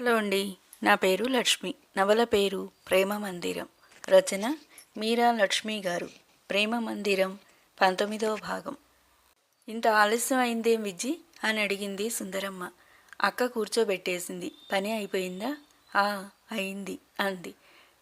Hello అండి. నా పేరు లక్ష్మి. నవల పేరు ప్రేమ మందిరం. రచన మీరా లక్ష్మి గారు. ప్రేమ మందిరం పంతొమ్మిదవ భాగం. ఇంత ఆలస్యం అయిందేం విజ్జి అని అడిగింది సుందరమ్మ. అక్క కూర్చోబెట్టేసింది. పని అయిపోయిందా? ఆ అయింది అంది.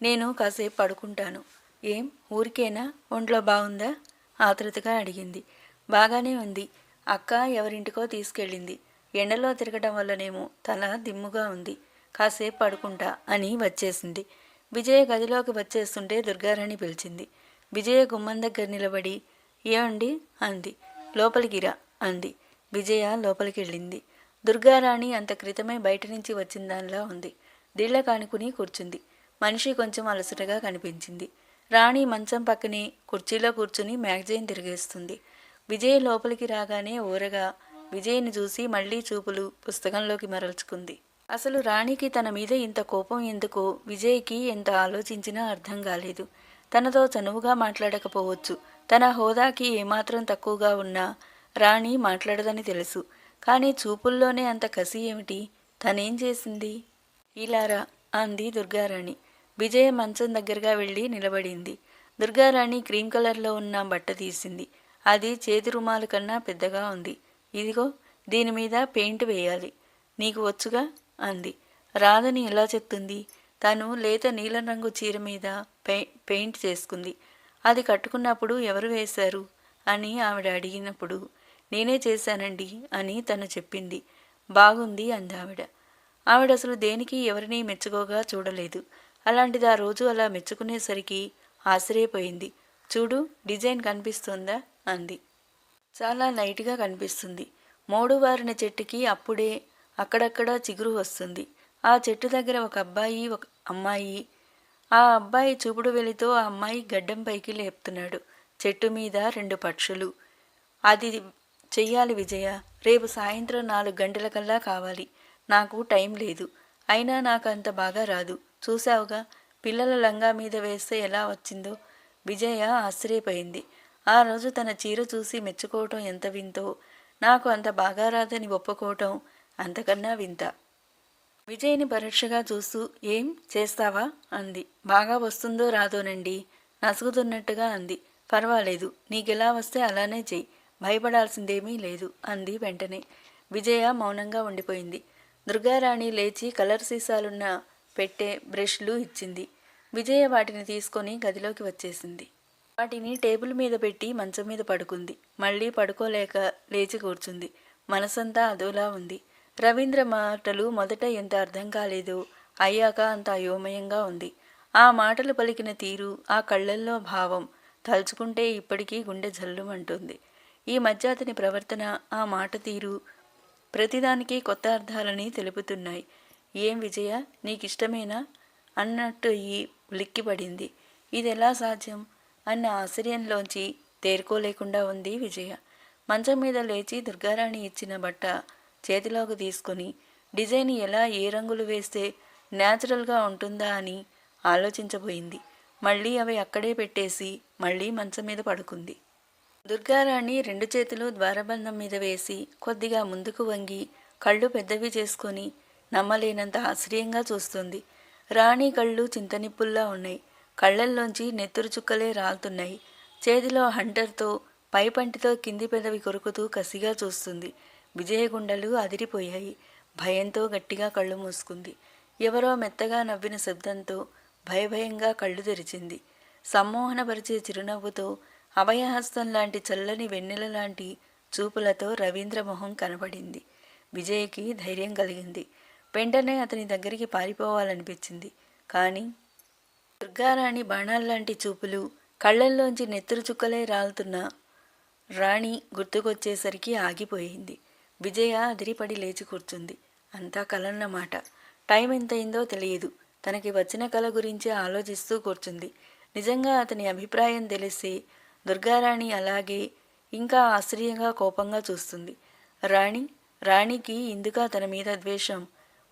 నేను కాసేపు పడుకుంటాను. ఏం? ఊరికేనా? ఒంట్లో బాగుందా? ఆతృతగా అడిగింది. బాగానే ఉంది. అక్క ఎవరింటికో తీసుకెళ్ళింది. ఎండలో తిరగడం వల్లనేమో తల దిమ్ముగా ఉంది. కాసేపు పడుకుంటా అని వచ్చేసింది. విజయ గదిలోకి వచ్చేస్తుంటే దుర్గారాణి పిలిచింది. విజయ గుమ్మం దగ్గర నిలబడి ఏమండి అంది. లోపలికి రా అంది. విజయ లోపలికి వెళ్ళింది దుర్గారాణి అంత క్రితమే బయట నుంచి వచ్చిన దానిలా ఉంది. దిళ్ళ కానుకుని కూర్చుంది. మనిషి కొంచెం అలసటగా కనిపించింది. రాణి మంచం పక్కనే కుర్చీలో కూర్చుని మ్యాగజైన్ తిరిగేస్తుంది. విజయ్ లోపలికి రాగానే ఊరగా విజయ్ని చూసి మళ్ళీ చూపులు పుస్తకంలోకి మరల్చుకుంది. అసలు రాణికి తన మీద ఇంత కోపం ఎందుకో? విజయ్కి ఎంత ఆలోచించినా అర్థం కాలేదు. తనతో చనువుగా మాట్లాడకపోవచ్చు. తన హోదాకి ఏమాత్రం తక్కువగా ఉన్నా రాణి మాట్లాడదని తెలుసు. కానీ చూపుల్లోనే అంత కసి ఏమిటి? తనేం చేసింది? ఇలారా అంది దుర్గారాణి. విజయ మంచం దగ్గరగా వెళ్ళి నిలబడింది. దుర్గారాణి క్రీమ్ కలర్లో ఉన్న బట్ట తీసింది. అది చేతి రుమాలు కన్నా పెద్దగా ఉంది. ఇదిగో దీని మీద పెయింట్ వేయాలి. నీకు వచ్చుగా? అంది. రాధని ఎలా చెప్తుంది? తను లేత నీలం రంగు చీర మీద పె పెయింట్ చేసుకుంది. అది కట్టుకున్నప్పుడు ఎవరు వేశారు? అని ఆవిడ అడిగినప్పుడు నేనే చేశానండి అని తను చెప్పింది. బాగుంది అంది ఆవిడ. ఆవిడ అసలు దేనికి ఎవరిని మెచ్చుకోగా చూడలేదు. అలాంటిది ఆ రోజు అలా మెచ్చుకునేసరికి ఆశ్చర్యపోయింది. చూడు డిజైన్ కనిపిస్తుందా? అంది. చాలా లైట్గా కనిపిస్తుంది. మోడువారిన చెట్టుకి అప్పుడే అక్కడక్కడ చిగురు వస్తుంది. ఆ చెట్టు దగ్గర ఒక అబ్బాయి ఒక అమ్మాయి. ఆ అబ్బాయి చూపుడు వెలితో ఆ అమ్మాయి గడ్డం పైకి లేపుతున్నాడు. చెట్టు మీద రెండు పక్షులు. అది చెయ్యాలి విజయ. రేపు సాయంత్రం నాలుగు గంటలకల్లా కావాలి. నాకు టైం లేదు. అయినా నాకు అంత బాగా రాదు. చూసావుగా పిల్లల లంగా మీద వేస్తే ఎలా వచ్చిందో? విజయ ఆశ్చర్యపోయింది. ఆ రోజు తన చీర చూసి మెచ్చుకోవటం ఎంత వింతో నాకు అంత బాగా రాదని ఒప్పుకోవటం అంతకన్నా వింత. విజయ్ని పరీక్షగా చూస్తూ ఏం చేస్తావా? అంది. బాగా వస్తుందో రాదోనండి నసుగుతున్నట్టుగా అంది. పర్వాలేదు నీకెలా వస్తే అలానే చెయ్యి భయపడాల్సిందేమీ లేదు అంది వెంటనే. విజయ మౌనంగా ఉండిపోయింది. దుర్గారాణి లేచి కలర్ సీసాలున్న పెట్టే బ్రష్లు ఇచ్చింది. విజయ వాటిని తీసుకొని గదిలోకి వచ్చేసింది. వాటిని టేబుల్ మీద పెట్టి మంచం మీద పడుకుంది. మళ్ళీ పడుకోలేక లేచి కూర్చుంది. మనసంతా అదోలా ఉంది. రవీంద్ర మాటలు మొదట ఎంత అర్థం కాలేదు అయ్యాక అంత అయోమయంగా ఉంది. ఆ మాటలు పలికిన తీరు ఆ కళ్ళల్లో భావం తలుచుకుంటే ఇప్పటికీ గుండె జల్లుమంటుంది. ఈ మధ్య అతని ప్రవర్తన ఆ మాట తీరు ప్రతిదానికి కొత్త అర్థాలని తెలుపుతున్నాయి. ఏం విజయ? నీకిష్టమేనా? అన్నట్టు ఈ ఉలిక్కిపడింది. ఇది ఎలా సాధ్యం? అన్న ఆశ్చర్యంలోంచి తేరుకోలేకుండా ఉంది విజయ. మంచం మీద లేచి దుర్గారాణి ఇచ్చిన బట్ట చేతిలోకి తీసుకొని డిజైన్ ఎలా ఏ రంగులు వేస్తే న్యాచురల్గా ఉంటుందా అని ఆలోచించబోయింది. మళ్ళీ అవి అక్కడే పెట్టేసి మళ్ళీ మంచం మీద పడుకుంది. దుర్గారాణి రెండు చేతులు ద్వారబంధం మీద వేసి కొద్దిగా ముందుకు వంగి కళ్ళు పెద్దవి చేసుకొని నమ్మలేనంత ఆశ్చర్యంగా చూస్తుంది. రాణి కళ్ళు చింతనిప్పుల్లా ఉన్నాయి. కళ్ళల్లోంచి నెత్తురు చుక్కలే రాలుతున్నాయి. చేతిలో హంటర్తో పైపంటితో కింది పెదవి కొరుకుతూ కసిగా చూస్తుంది. విజయగుండలు అదిరిపోయాయి. భయంతో గట్టిగా కళ్ళు మూసుకుంది. ఎవరో మెత్తగా నవ్విన శబ్దంతో భయభయంగా కళ్ళు తెరిచింది. సమ్మోహనపరిచే చిరునవ్వుతో అభయహస్తం లాంటి చల్లని వెన్నెల లాంటి చూపులతో రవీంద్ర మొహం కనబడింది. విజయ్కి ధైర్యం కలిగింది. వెంటనే అతని దగ్గరికి పారిపోవాలనిపించింది. కానీ దుర్గారాణి బాణాల్లాంటి చూపులు కళ్ళల్లోంచి నెత్తురు చుక్కలే రాలుతున్న రాణి గుర్తుకొచ్చేసరికి ఆగిపోయింది. విజయ అదిరిపడి లేచి కూర్చుంది. అంతా కలన్నమాట. టైం ఎంతయిందో తెలియదు. తనకి వచ్చిన కళ గురించి ఆలోచిస్తూ కూర్చుంది. నిజంగా అతని అభిప్రాయం తెలిసి దుర్గారాణి అలాగే ఇంకా ఆశ్చర్యంగా కోపంగా చూస్తుంది. రాణి రాణికి ఇందుక తన మీద ద్వేషం.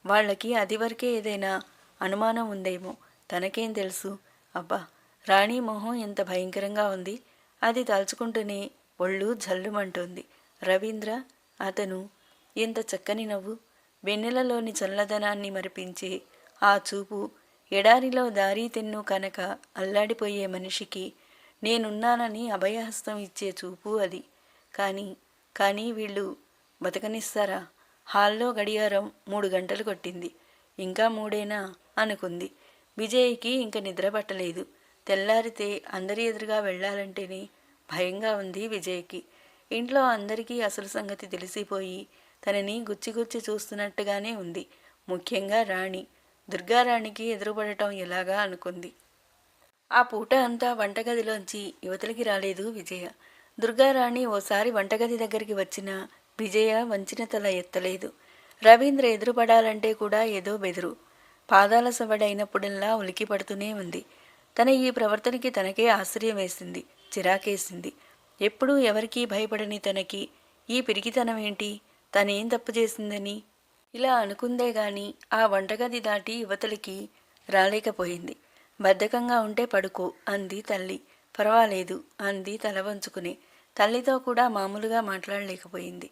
వాళ్ళకి అది వరకే ఏదైనా అనుమానం ఉందేమో. తనకేం తెలుసు? అబ్బా రాణి మొహం ఎంత భయంకరంగా ఉంది. అది తలుచుకుంటూనే ఒళ్ళు జల్లుమంటుంది. రవీంద్ర అతను ఎంత చక్కని నవ్వు. వెన్నెలలోని చల్లదనాన్ని మరిపించే ఆ చూపు ఎడారిలో దారి తెన్ను కనుక అల్లాడిపోయే మనిషికి నేనున్నానని అభయహస్తం ఇచ్చే చూపు అది. కానీ కానీ వీళ్ళు బతకనిస్తారా? హాల్లో గడియారం మూడు గంటలు కొట్టింది. ఇంకా మూడేనా? అనుకుంది. విజయ్కి ఇంక నిద్ర పట్టలేదు. తెల్లారితే అందరి ఎదురుగా వెళ్ళాలంటేనే భయంగా ఉంది విజయ్కి. ఇంట్లో అందరికీ అసలు సంగతి తెలిసిపోయి తనని గుచ్చిగుచ్చి చూస్తున్నట్టుగానే ఉంది. ముఖ్యంగా రాణి. దుర్గారాణికి ఎదురుపడటం ఎలాగా అనుకుంది. ఆ పూట అంతా వంటగదిలోంచి యువతలకి రాలేదు విజయ. దుర్గారాణి ఓసారి వంటగది దగ్గరికి వచ్చినా విజయ వంచిన తల ఎత్తలేదు. రవీంద్ర ఎదురుపడాలంటే కూడా ఏదో బెదురు. పాదాల సవడైనప్పుడల్లా ఉలికి పడుతూనే ఉంది. తన ఈ ప్రవర్తనకి తనకే ఆశ్చర్యం వేసింది చిరాకేసింది. ఎప్పుడూ ఎవరికీ భయపడని తనకి ఈ పిరికితనం ఏంటి? తనేం తప్పు చేసిందని? ఇలా అనుకుందే గాని ఆ వంటగది దాటి యువతలకి రాలేకపోయింది. బద్ధకంగా ఉంటే పడుకో అంది తల్లి. పర్వాలేదు అంది తల వంచుకుని. తల్లితో కూడా మామూలుగా మాట్లాడలేకపోయింది.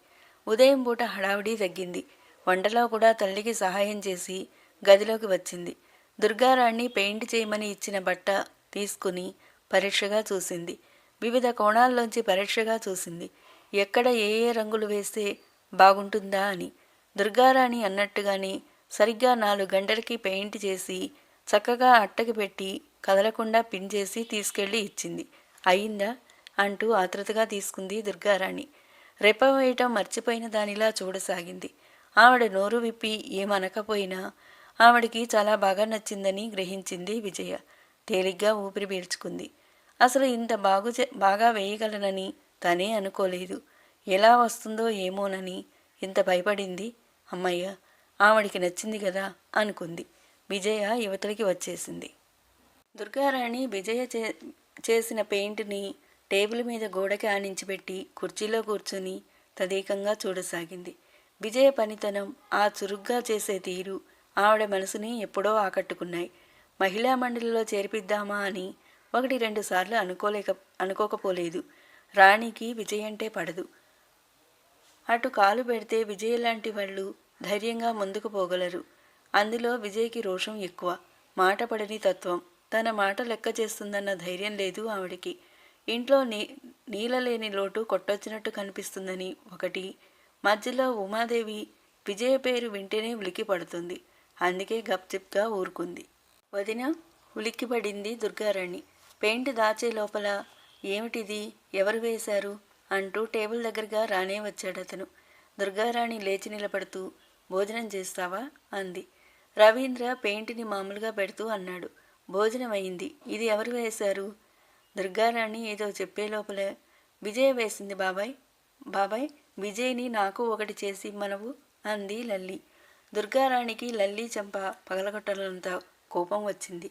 ఉదయం పూట హడావిడి తగ్గింది. వంటలో కూడా తల్లికి సహాయం చేసి గదిలోకి వచ్చింది. దుర్గారాణి పెయింట్ చేయమని ఇచ్చిన బట్ట తీసుకుని పరీక్షగా చూసింది. వివిధ కోణాల్లోంచి పరీక్షగా చూసింది. ఎక్కడ ఏ ఏ రంగులు వేస్తే బాగుంటుందా అని. దుర్గారాణి అన్నట్టుగానే సరిగ్గా నాలుగు గంటలకి పెయింట్ చేసి చక్కగా అట్టకి పెట్టి కదలకుండా పిన్ చేసి తీసుకెళ్ళి ఇచ్చింది. అయిందా? అంటూ ఆతృతగా తీసుకుంది దుర్గారాణి. రెప్ప వేయటం మర్చిపోయిన దానిలా చూడసాగింది. ఆవిడ నోరు విప్పి ఏమనకపోయినా ఆవిడికి చాలా బాగా నచ్చిందని గ్రహించింది విజయ. తేలిగ్గా ఊపిరి పీల్చుకుంది. అసలు ఇంత బాగు బాగా వేయగలనని తనే అనుకోలేదు. ఎలా వస్తుందో ఏమోనని ఇంత భయపడింది. అమ్మయ్య ఆవిడికి నచ్చింది కదా అనుకుంది. విజయ యువతలకి వచ్చేసింది. దుర్గారాణి విజయ చే చేసిన పెయింట్ని టేబుల్ మీద గోడకి ఆనించిపెట్టి కుర్చీలో కూర్చుని తదేకంగా చూడసాగింది. విజయ పనితనం ఆ చురుగ్గా చేసే తీరు ఆవిడ మనసుని ఎప్పుడో ఆకట్టుకున్నాయి. మహిళా మండలిలో చేర్పిద్దామా అని ఒకటి రెండు సార్లు అనుకోలేక అనుకోకపోలేదు. రాణికి విజయ్ అంటే పడదు. అటు కాలు పెడితే విజయ్ లాంటి వాళ్ళు ధైర్యంగా ముందుకు పోగలరు. అందులో విజయ్కి రోషం ఎక్కువ. మాట పడని తత్వం. తన మాట లెక్క చేస్తుందన్న ధైర్యం లేదు ఆవిడికి. ఇంట్లో నీ నీళ్ళలేని లోటు కొట్టొచ్చినట్టు కనిపిస్తుందని ఒకటి. మధ్యలో ఉమాదేవి విజయ పేరు వింటేనే ఉలికి పడుతుంది అందుకే గప్చిప్గా ఊరుకుంది. వదిన ఉలిక్కిపడింది దుర్గారాణి. పెయింట్ దాచే లోపల ఏమిటిది? ఎవరు వేశారు? అంటూ టేబుల్ దగ్గరగా రానే వచ్చాడు అతను. దుర్గారాణి లేచి నిలబడుతూ భోజనం చేస్తావా? అంది. రవీంద్ర పెయింట్ని మామూలుగా పెడుతూ అన్నాడు. భోజనం అయింది. ఇది ఎవరు వేశారు? దుర్గారాణి ఏదో చెప్పే లోపల విజయ వేసింది బాబాయ్. బాబాయ్ విజయ్ని నాకు ఒకటి చేసి మనవు అంది లల్లి. దుర్గారాణికి లల్లి చెంప పగలగొట్టాలంత కోపం వచ్చింది.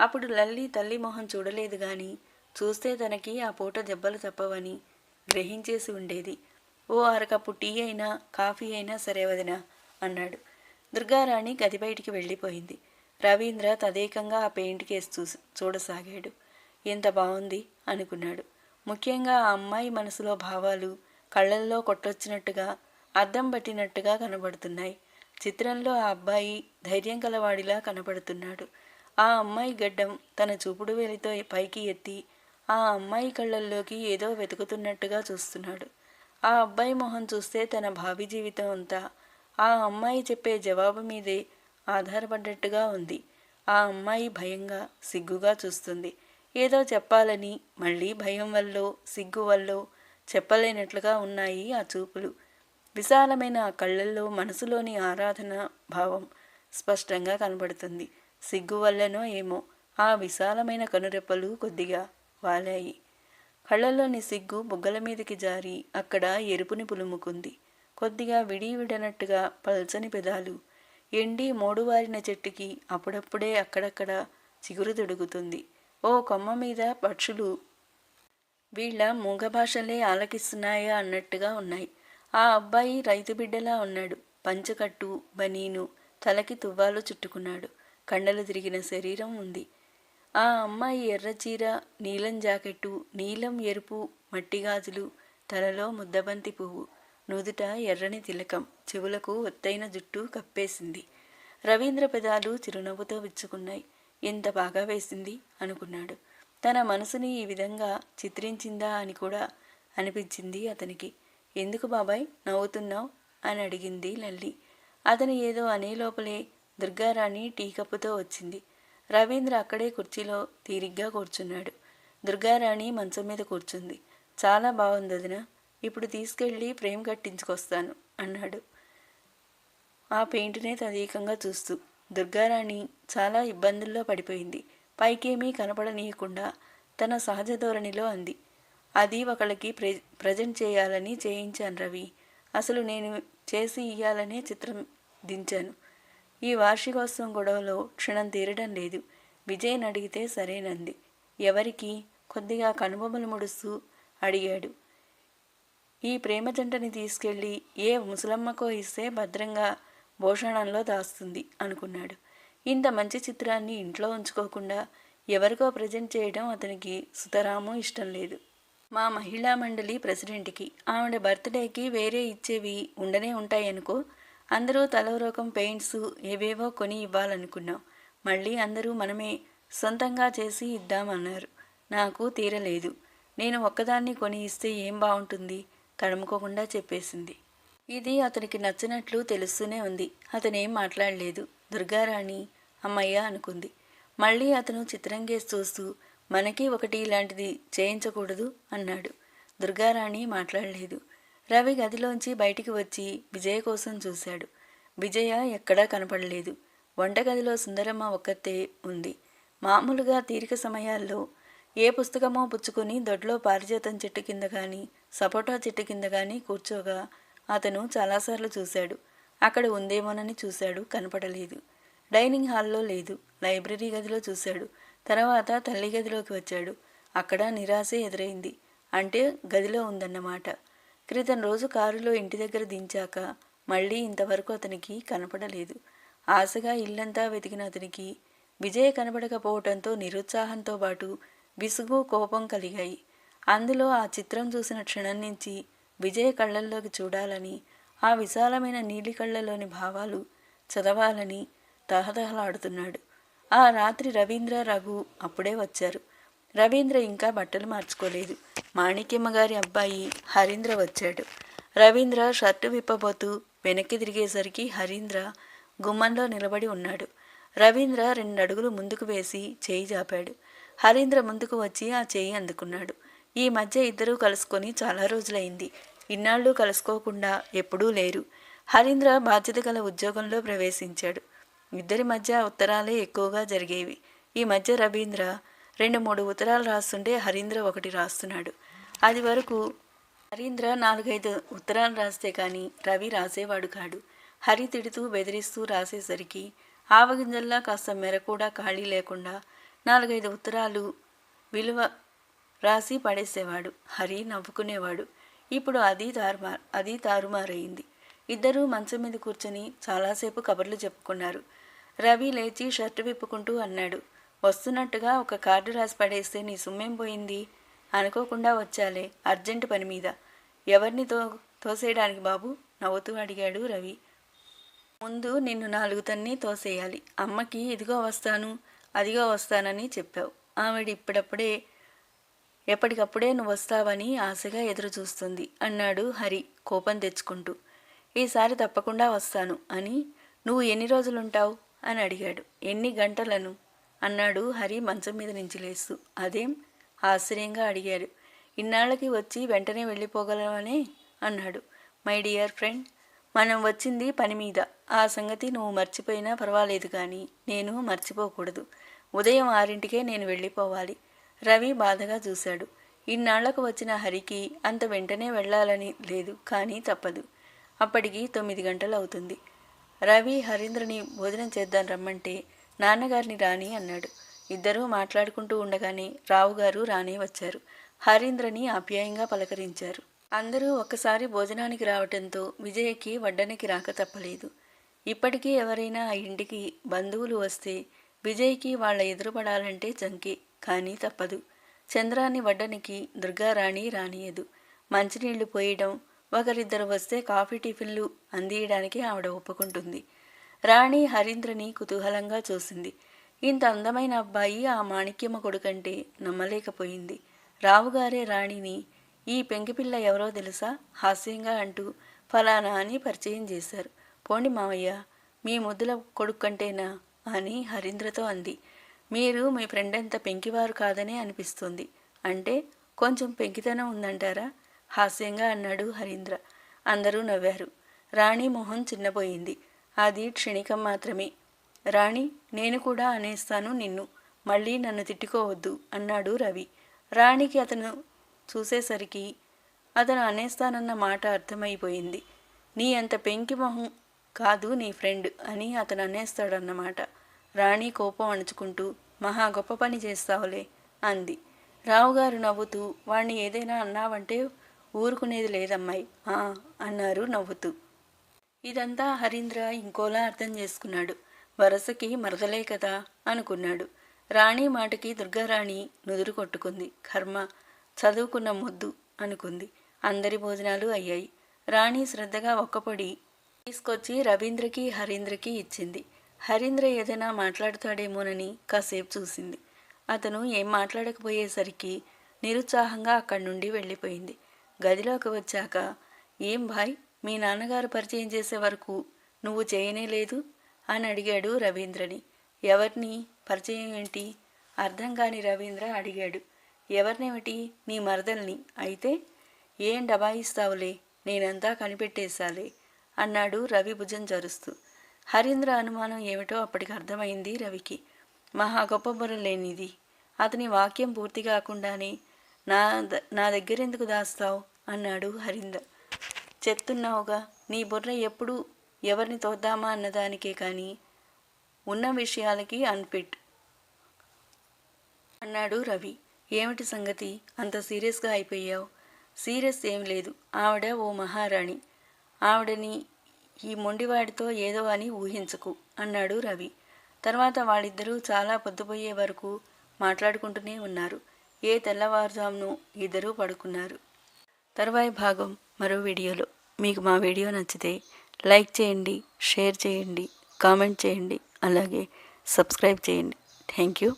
అప్పుడు లల్లి తల్లి మొహం చూడలేదు గాని చూస్తే తనకి ఆ పూట దెబ్బలు తప్పవని గ్రహించేసి ఉండేది. ఓ అరకప్పు టీ అయినా కాఫీ అయినా సరే వదినా అన్నాడు. దుర్గారాణి గది బయటికి వెళ్ళిపోయింది. రవీంద్ర తదేకంగా ఆ పెయింట్ కేసు చూసి చూడసాగాడు. ఎంత బాగుంది అనుకున్నాడు. ముఖ్యంగా ఆ అమ్మాయి మనసులో భావాలు కళ్ళల్లో కొట్టొచ్చినట్టుగా అద్దం పట్టినట్టుగా కనబడుతున్నాయి. చిత్రంలో ఆ అబ్బాయి ధైర్యం కలవాడిలా కనపడుతున్నాడు. ఆ అమ్మాయి గడ్డం తన చూపుడు వేలితో పైకి ఎత్తి ఆ అమ్మాయి కళ్ళల్లోకి ఏదో వెతుకుతున్నట్టుగా చూస్తున్నాడు. ఆ అబ్బాయి మొహం చూస్తే తన భావి జీవితం అంతా ఆ అమ్మాయి చెప్పే జవాబు మీదే ఆధారపడ్డట్టుగా ఉంది. ఆ అమ్మాయి భయంగా సిగ్గుగా చూస్తుంది. ఏదో చెప్పాలని మళ్ళీ భయం వల్లో సిగ్గు వల్లో చెప్పలేనట్లుగా ఉన్నాయి ఆ చూపులు. విశాలమైన ఆ కళ్ళల్లో మనసులోని ఆరాధన భావం స్పష్టంగా కనబడుతుంది. సిగ్గు వల్లనో ఏమో ఆ విశాలమైన కనురెప్పలు కొద్దిగా వాలాయి. కళ్ళల్లోని సిగ్గు బుగ్గల మీదకి జారి అక్కడ ఎరుపుని పులుముకుంది. కొద్దిగా విడివిడనట్టుగా పల్చని పెదాలు ఎండి మోడువారిన చెట్టుకి అప్పుడప్పుడే అక్కడక్కడ చిగురు దొడుగుతుంది ఓ కొమ్మ మీద పక్షులు వీళ్ళ మూగ భాషలే ఆలకిస్తున్నాయా అన్నట్టుగా ఉన్నాయి. ఆ అబ్బాయి రైతు బిడ్డలా ఉన్నాడు. పంచకట్టు బనీను తలకి తువ్వాలు చుట్టుకున్నాడు. కండలు తిరిగిన శరీరం ఉంది. ఆ అమ్మాయి ఎర్ర చీర నీలం జాకెట్టు నీలం ఎరుపు మట్టి గాజులు తలలో ముద్దబంతి పువ్వు నుదుట ఎర్రని తిలకం చెవులకు ఒత్తైన జుట్టు కప్పేసింది. రవీంద్ర పెదాలు చిరునవ్వుతో విచ్చుకున్నాయి. ఎంత బాగా వేసింది? అనుకున్నాడు. తన మనసుని ఈ విధంగా చిత్రించిందా అని కూడా అనిపించింది అతనికి. ఎందుకు బాబాయ్ నవ్వుతున్నావు? అని అడిగింది లల్లి. అతను ఏదో అనే లోపలే దుర్గారాణి టీ కప్పుతో వచ్చింది. రవీంద్ర అక్కడే కుర్చీలో తీరిగ్గా కూర్చున్నాడు. దుర్గారాణి మంచం మీద కూర్చుంది. చాలా బాగుంది వదిన ఇప్పుడు తీసుకెళ్ళి ఫ్రేమ్ కట్టించుకొస్తాను అన్నాడు. ఆ పెయింట్నే తదేకంగా చూస్తూ. దుర్గారాణి చాలా ఇబ్బందుల్లో పడిపోయింది. పైకేమీ కనపడనీయకుండా తన సహజ ధోరణిలో అంది. అది ఒకళ్ళకి ప్రె ప్రజెంట్ చేయాలని చేయించాను రవి. అసలు నేను చేసి ఇయ్యాలనే చిత్రం దించాను. ఈ వార్షికోత్సవం గొడవలో క్షణం తీరడం లేదు. విజయ్ని అడిగితే సరేనంది. ఎవరికి? కొద్దిగా కనుబొమ్మలు ముడుస్తూ అడిగాడు. ఈ ప్రేమ జంటని తీసుకెళ్ళి ఏ ముసలమ్మకో ఇస్తే భద్రంగా భూషణంలో దాస్తుంది అనుకున్నాడు. ఇంత మంచి చిత్రాన్ని ఇంట్లో ఉంచుకోకుండా ఎవరికో ప్రజెంట్ చేయడం అతనికి సుతరాము ఇష్టం లేదు. మా మహిళా మండలి ప్రెసిడెంట్కి ఆవిడ బర్త్డేకి వేరే ఇచ్చేవి ఉండనే ఉంటాయనుకో అందరూ తలో రకం పెయింట్స్ ఏవేవో కొని ఇవ్వాలనుకున్నాం. మళ్ళీ అందరూ మనమే సొంతంగా చేసి ఇద్దామన్నారు. నాకు తీరలేదు. నేను ఒక్కదాన్ని కొని ఇస్తే ఏం బాగుంటుంది తడుముకోకుండా చెప్పేసింది. ఇది అతనికి నచ్చినట్లు తెలుస్తూనే ఉంది. అతనేం మాట్లాడలేదు. దుర్గారాణి అమ్మయ్య అనుకుంది. మళ్ళీ అతను చిత్రంగేసి చూస్తూ మనకి ఒకటి ఇలాంటిది చేయించకూడదు అన్నాడు. దుర్గారాణి మాట్లాడలేదు. రవి గదిలోంచి బయటికి వచ్చి విజయ కోసం చూశాడు. విజయ ఎక్కడా కనపడలేదు. వంటగదిలో సుందరమ్మ ఒక్కతే ఉంది. మామూలుగా తీరిక సమయాల్లో ఏ పుస్తకమో పుచ్చుకొని దొడ్లో పారిజాతం చెట్టు కింద కానీ సపోటా చెట్టు కింద కానీ కూర్చోగా అతను చాలాసార్లు చూశాడు. అక్కడ ఉందేమోనని చూశాడు. కనపడలేదు. డైనింగ్ హాల్లో లేదు. లైబ్రరీ గదిలో చూశాడు. తర్వాత తల్లి గదిలోకి వచ్చాడు. అక్కడ నిరాశే ఎదురైంది. అంటే గదిలో ఉందన్నమాట. క్రితం రోజు కారులో ఇంటి దగ్గర దించాక మళ్ళీ ఇంతవరకు అతనికి కనపడలేదు. ఆశగా ఇల్లంతా వెతికిన అతనికి విజయ కనపడకపోవటంతో నిరుత్సాహంతో పాటు విసుగు కోపం కలిగాయి. అందులో ఆ చిత్రం చూసిన క్షణం నుంచి విజయ కళ్ళల్లోకి చూడాలని ఆ విశాలమైన నీలి కళ్ళలోని భావాలు చదవాలని తహతహలాడుతున్నాడు. ఆ రాత్రి రవీంద్ర రఘు అప్పుడే వచ్చారు. రవీంద్ర ఇంకా బట్టలు మార్చుకోలేదు. మాణిక్యమ్మ గారి అబ్బాయి హరీంద్ర వచ్చాడు. రవీంద్ర షర్టు విప్పబోతూ వెనక్కి తిరిగేసరికి హరీంద్ర గుమ్మంలో నిలబడి ఉన్నాడు. రవీంద్ర రెండు అడుగులు ముందుకు వేసి చేయి జాపాడు. హరీంద్ర ముందుకు వచ్చి ఆ చేయి అందుకున్నాడు. ఈ మధ్య ఇద్దరూ కలుసుకొని చాలా రోజులైంది. ఇన్నాళ్ళు కలుసుకోకుండా ఎప్పుడూ లేరు. హరీంద్ర బాధ్యత గల ఉద్యోగంలో ప్రవేశించాడు. ఇద్దరి మధ్య ఉత్తరాలే ఎక్కువగా జరిగేవి. ఈ మధ్య రవీంద్ర రెండు మూడు ఉత్తరాలు రాస్తుంటే హరీంద్ర ఒకటి రాస్తున్నాడు. అది వరకు హరీంద్ర నాలుగైదు ఉత్తరాలు రాస్తే కానీ రవి రాసేవాడు కాడు. హరి తిడుతూ బెదిరిస్తూ రాసేసరికి ఆవగింజల్లా కాస్త మెర కూడా ఖాళీ లేకుండా నాలుగైదు ఉత్తరాలు విలువ రాసి పడేసేవాడు. హరి నవ్వుకునేవాడు. ఇప్పుడు అది తారుమార్ అది తారుమారైంది. ఇద్దరూ మంచం మీద కూర్చొని చాలాసేపు కబుర్లు చెప్పుకున్నారు. రవి లేచి షర్టు విప్పుకుంటూ అన్నాడు. వస్తున్నట్టుగా ఒక కార్డు రాసి పడేస్తే నీ సుమ్మేం పోయింది? అనుకోకుండా వచ్చాలే అర్జెంటు పని మీద. ఎవరిని తో తోసేయడానికి బాబు? నవ్వుతూ అడిగాడు రవి. ముందు నిన్ను నాలుగు తన్ని తోసేయాలి. అమ్మకి ఇదిగో వస్తాను అదిగో వస్తానని చెప్పావు. ఆవిడ ఇప్పుడప్పుడే ఎప్పటికప్పుడే నువ్వు వస్తావని ఆశగా ఎదురు చూస్తుంది అన్నాడు హరి కోపం తెచ్చుకుంటూ. ఈసారి తప్పకుండా వస్తాను అని. నువ్వు ఎన్ని రోజులుంటావు? అని అడిగాడు. ఎన్ని గంటలను? అన్నాడు హరి మంచం మీద నుంచి లేస్తూ. అదేం? ఆశ్చర్యంగా అడిగాడు ఇన్నాళ్ళకి వచ్చి వెంటనే వెళ్ళిపోగలవనే అన్నాడు. మై డియర్ ఫ్రెండ్ మనం వచ్చింది పని మీద. ఆ సంగతి నువ్వు మర్చిపోయినా పర్వాలేదు కానీ నేను మర్చిపోకూడదు. ఉదయం ఆరింటికే నేను వెళ్ళిపోవాలి. రవి బాధగా చూశాడు. ఇన్నాళ్ళకు వచ్చిన హరికి అంత వెంటనే వెళ్ళాలని లేదు కానీ తప్పదు. అప్పటికి తొమ్మిది గంటలు అవుతుంది. రవి హరీంద్రని భోజనం చేద్దాం రమ్మంటే నాన్నగారిని రాని అన్నాడు. ఇద్దరూ మాట్లాడుకుంటూ ఉండగానే రావుగారు రానే వచ్చారు. హరీంద్రని ఆప్యాయంగా పలకరించారు. అందరూ ఒక్కసారి భోజనానికి రావటంతో విజయకి వడ్డనికి రాక తప్పలేదు. ఇప్పటికీ ఎవరైనా ఆ ఇంటికి బంధువులు వస్తే విజయ్కి వాళ్ళ ఎదురుపడాలంటే జంకే కానీ తప్పదు. చంద్రాన్ని వడ్డనికి దుర్గారాణి రానియదు. మంచినీళ్ళు పోయడం ఒకరిద్దరు వస్తే కాఫీ టిఫిన్లు అందియడానికి ఆవిడ ఒప్పుకుంటుంది. రాణి హరీంద్రని కుతూహలంగా చూసింది. ఇంత అందమైన అబ్బాయి ఆ మాణిక్యమ్మ కొడుకంటే నమ్మలేకపోయింది. రావుగారే రాణిని ఈ పెంకిపిల్ల ఎవరో తెలుసా? హాస్యంగా అంటూ ఫలానా అని పరిచయం చేశారు. పోండి మావయ్య మీ ముద్దుల కొడుకు కంటేనా అని హరీంద్రతో అంది. మీరు మీ ఫ్రెండ్ అంత పెంకివారు కాదనే అనిపిస్తుంది. అంటే కొంచెం పెంకితనం ఉందంటారా? హాస్యంగా అన్నాడు హరీంద్ర. అందరూ నవ్వారు. రాణి మొహం చిన్నపోయింది. అది క్షణికం మాత్రమే. రాణి నేను కూడా అనేస్తాను నిన్ను. మళ్ళీ నన్ను తిట్టుకోవద్దు అన్నాడు రవి. రాణికి అతను చూసేసరికి అతను అనేస్తానన్న మాట అర్థమైపోయింది. నీ అంత పెంకి మొహం కాదు నీ ఫ్రెండ్ అని అతను అనేస్తాడన్నమాట. రాణి కోపం అణుచుకుంటూ మహా గొప్ప పని చేస్తావులే అంది. రావుగారు నవ్వుతూ వాణ్ణి ఏదైనా అన్నావంటే ఊరుకునేది లేదమ్మాయి. ఆ అన్నారు నవ్వుతూ. ఇదంతా హరీంద్ర ఇంకోలా అర్థం చేసుకున్నాడు. వరసకి మరదలే కదా అనుకున్నాడు. రాణి మాటకి దుర్గారాణి నుదురు కొట్టుకుంది. కర్మ చదువుకున్న ముద్దు అనుకుంది. అందరి భోజనాలు అయ్యాయి. రాణి శ్రద్ధగా ఒక్కపొడి తీసుకొచ్చి రవీంద్రకి హరీంద్రకి ఇచ్చింది. హరీంద్ర ఏదైనా మాట్లాడుతాడేమోనని కాసేపు చూసింది. అతను ఏం మాట్లాడకపోయేసరికి నిరుత్సాహంగా అక్కడి నుండి వెళ్ళిపోయింది. గదిలోకి వచ్చాక ఏం భాయ్ మీ నాన్నగారు పరిచయం చేసే వరకు నువ్వు చేయనే లేదు? అని అడిగాడు రవీంద్రని. ఎవరిని? పరిచయం ఏంటి? అర్థం కాని రవీంద్ర అడిగాడు. ఎవరినేమిటి? నీ మరదల్ని. అయితే ఏం డబాయిస్తావులే నేనంతా కనిపెట్టేశాలే? అన్నాడు రవి భుజం జరుస్తూ. హరీంద్ర అనుమానం ఏమిటో అప్పటికి అర్థమైంది రవికి. మహా గొప్ప బుర్ర లేనిది. అతని వాక్యం పూర్తి కాకుండానే నా ద నా దగ్గరెందుకు దాస్తావు? అన్నాడు హరీందర్ చెప్తున్నావుగా నీ బుర్ర ఎప్పుడు ఎవరిని తోద్దామా అన్నదానికే కానీ ఉన్న విషయాలకి అన్ఫిట్ అన్నాడు రవి. ఏమిటి సంగతి? అంత సీరియస్గా అయిపోయావు? సీరియస్ ఏం లేదు. ఆవిడ ఓ మహారాణి. ఆవిడని ఈ మొండివాడితో ఏదో అని ఊహించకు అన్నాడు రవి. తర్వాత వాళ్ళిద్దరూ చాలా పొద్దుపోయే వరకు మాట్లాడుకుంటూనే ఉన్నారు. ఏ తెల్లవారుజామును ఇద్దరూ పడుకున్నారు. తర్వాయి భాగం మరో వీడియోలో. మీకు మా వీడియో నచ్చితే లైక్ చేయండి షేర్ చేయండి కామెంట్ చేయండి అలాగే సబ్స్క్రైబ్ చేయండి. Thank you.